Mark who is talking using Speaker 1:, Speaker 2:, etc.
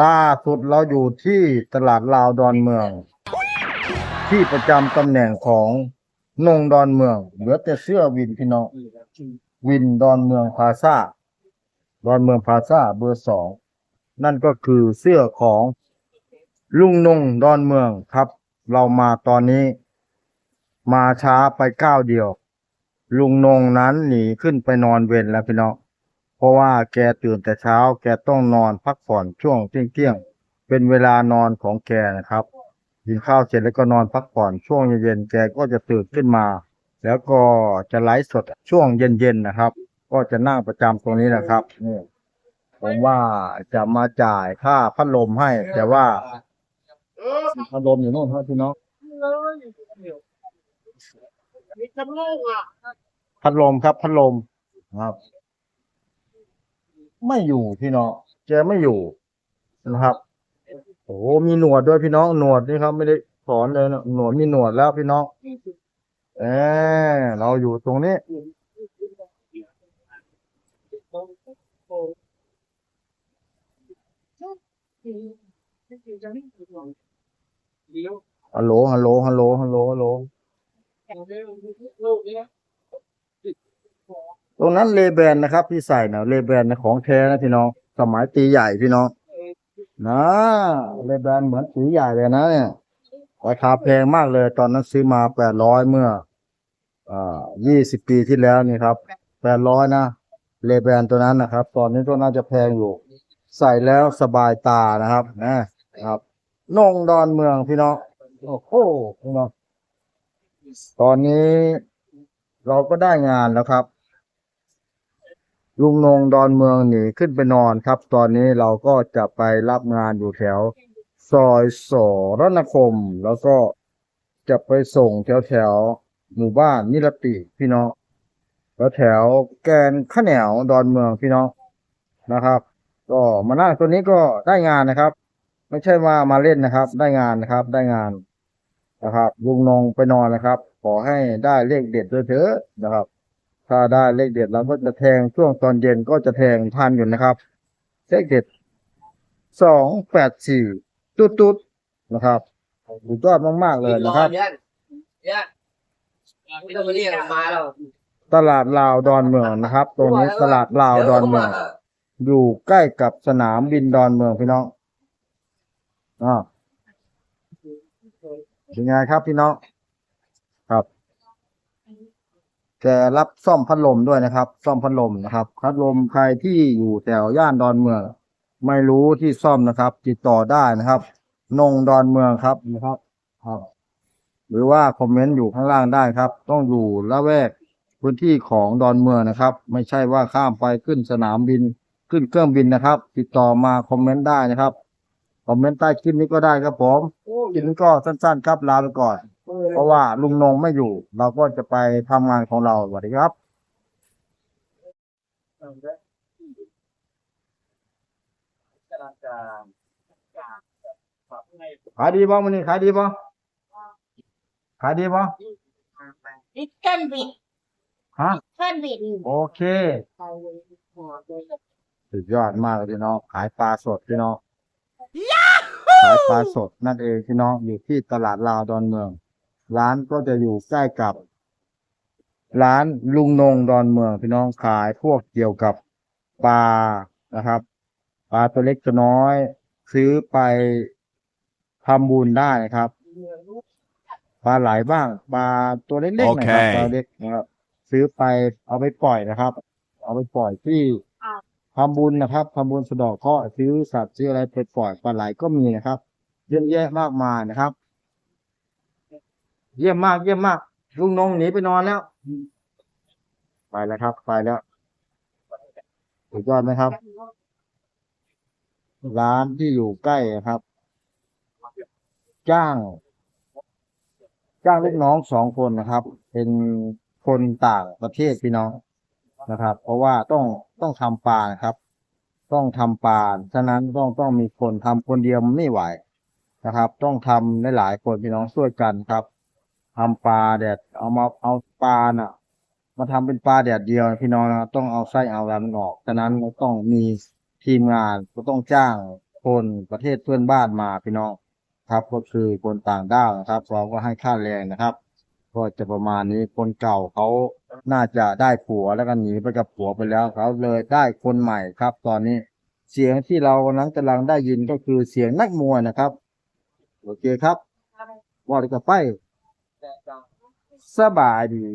Speaker 1: ล่าสุดเราอยู่ที่ตลาดลาวดอนเมือง ที่ประจำตำแหน่งของนงดอนเมือง เหลือแต่เสื้อวินพี่น้องวินดอนเมืองพาซาดอนเมืองพาซาเบอร์สองนั่นก็คือเสื้อของลุงนงดอนเมืองครับ เรามาตอนนี้ มาช้าไปก้าวเดียว ลุงนงนั้นหนีขึ้นไปนอนเวรแล้วพี่น้อง เพราะว่าแกตื่นแต่เช้า แกต้องนอนพักผ่อนช่วงเที่ยงเที่ยงๆเป็นเวลานอนของแกนะครับ กินข้าวเสร็จแล้วก็นอนพักผ่อนช่วงเย็นๆแกก็จะตื่นขึ้นมา แล้วก็จะไลฟ์สดช่วงเย็นๆนะครับ ก็จะนั่งประจำตรงนี้นะครับนี่ผมว่าจะมาจ่ายค่าพัดลมให้ แต่ว่าพัดลมอยู่โน่นครับพี่น้อง
Speaker 2: มีจมูกอะ
Speaker 1: พัดลมครับพัดลมครับ ไม่อยู่พี่น้องแกไม่อยู่นะครับโอ้มีหนวดด้วยพี่น้องหนวดนี่ครับไม่ได้สอนเลยนะหนวดมีหนวดแล้วพี่น้องเออเราอยู่ตรงนี้ฮัลโหลฮัลโหลฮัลโหลฮัลโหลฮัลโหล ตรงนั้นเลแบนนะครับ ที่ใส่นะเลแบนนะของแท้นะพี่น้อง สมัยตีใหญ่พี่น้องนะเลแบนเหมือนตีใหญ่เลยนะเนี่ยราคาแพงมากเลย ตอนนั้นซื้อมาแปดร้อยเมื่ออ่ายี่สิบปีที่แล้วนี่ครับแปดร้อยนะเลแบนตัวนั้นนะครับ ตอนนี้ก็น่าจะแพงอยู่ ใส่แล้วสบายตานะครับนะครับนงดอนเมืองพี่น้องโอ้โหพี่น้องตอนนี้เราก็ได้งานแล้วครับ ลุงนงดอนเมืองหนีขึ้นไปนอนครับ ตอนนี้เราก็จะไปรับงานอยู่แถว ซอยสรณคม แล้วก็จะไปส่งแถวแถวหมู่บ้านนิรติพี่น้องแล้วแถวแกนข้าแหนวดอนเมืองพี่น้องนะครับ ก็มานั่งตัวนี้ก็ได้งานนะครับ ไม่ใช่ว่ามาเล่นนะครับ ได้งานนะครับ ได้งานนะครับ ลุงนงไปนอนนะครับ ขอให้ได้เลขเด็ดด้วยเถอะนะครับ ถ้าได้เลขเด็ดเราก็จะแทงช่วงตอนเย็นก็จะแทงทันอยู่นะครับ เลขเด็ดสองแปดสี่ตุ๊ดตุ๊ดๆนะครับสุดยอดมาก ๆ เลยนะครับ
Speaker 3: ยันยันไม่ต้องมาเรียกมาแล้ว
Speaker 1: ตลาดลาวดอนเมืองนะครับ ตรงนี้ตลาดลาวดอนเมือง อยู่ใกล้กับสนามบินดอนเมืองพี่น้องอ่าเป็นไงครับพี่น้อง ครับ แกรับซ่อมพัดลมด้วยนะครับ ซ่อมพัดลมนะครับ พัดลมใครที่อยู่แถวย่านดอนเมือง ไม่รู้ที่ซ่อมนะครับ ติดต่อได้นะครับ นงดอนเมืองครับนะครับครับ หรือว่าคอมเมนต์อยู่ข้างล่างได้ครับ ต้องอยู่ละแวกพื้นที่ของดอนเมืองนะครับ ไม่ใช่ว่าข้ามไปขึ้นสนามบิน ขึ้นเครื่องบินนะครับ ติดต่อมาคอมเมนต์ได้นะครับคอมเมนต์ใต้คลิปนี้ก็ได้ครับผมคลิปนี้ก็สั้นๆ ครับลาไปก่อน เพราะว่าลุงนงไม่อยู่ เราก็จะไปทำงานของเราสวัสดีครับ ขายดีป่ะมันนี่ขายดีป่ะขายดีป่ะ
Speaker 2: ดิสกันบิด
Speaker 1: ฮะ
Speaker 2: เพื่อนบิด
Speaker 1: โอเค สุดยอดมากเลยพี่น้อง ขายปลาสดพี่น้อง ขายปลาสดนั่นเองพี่น้องอยู่ที่ตลาดลาวดอนเมือง ร้านก็จะอยู่ใกล้กับ ร้านลุงนงดอนเมืองพี่น้องขายพวกเกี่ยวกับปลานะครับปลาตัวเล็กตัวน้อย ซื้อไปทำบุญได้นะครับปลาไหลบ้างปลาตัวเล็กๆนะครับ
Speaker 4: โอเค
Speaker 1: ปลาเล็กนะครับซื้อไปเอาไปปล่อยนะครับ เอาไปปล่อยที่ทำบุญนะครับทำบุญสะเดอกเคราะห์ซื้อสัตว์ซื้ออะไรไปปล่อยปลาไหลก็มีนะครับ เยอะแยะมากมายนะครับ เยี่ยมมาก เยี่ยมมาก ลุงนงหนีไปนอนแล้ว ไปแล้วครับ ไปแล้วสุดยอดไหมครับ ร้านที่อยู่ใกล้ครับ จ้าง จ้างลูกน้องสองคนนะครับ เป็นคนต่างประเทศพี่น้องนะครับ เพราะว่าต้องต้องทำปลานะครับ ต้องทำปลาฉะนั้นต้องต้องมีคนทำคนเดียวไม่ไหวนะครับ ต้องทำหลายๆคนพี่น้องช่วยกันครับ ทำปลาแดด เอามาเอาปลาน่ะ มาทำเป็นปลาแดดเดียวพี่น้องนะต้องเอาไส้เอาอะไรมันออกฉะนั้นเราต้องมีทีมงานก็ต้องจ้างคนประเทศเพื่อนบ้านมาพี่น้องครับก็คือคนต่างด้าวนะครับเราก็ให้ค่าแรงนะครับ ก็จะประมาณนี้คนเก่าเขาน่าจะได้ผัวแล้วก็หนีไปกับผัวไปแล้วเขาเลยได้คนใหม่ครับ ตอนนี้เสียงที่เรานั้นกำลังได้ยินก็คือเสียงนักมวยนะครับโอเคครับว่าดีกับไป สบายดี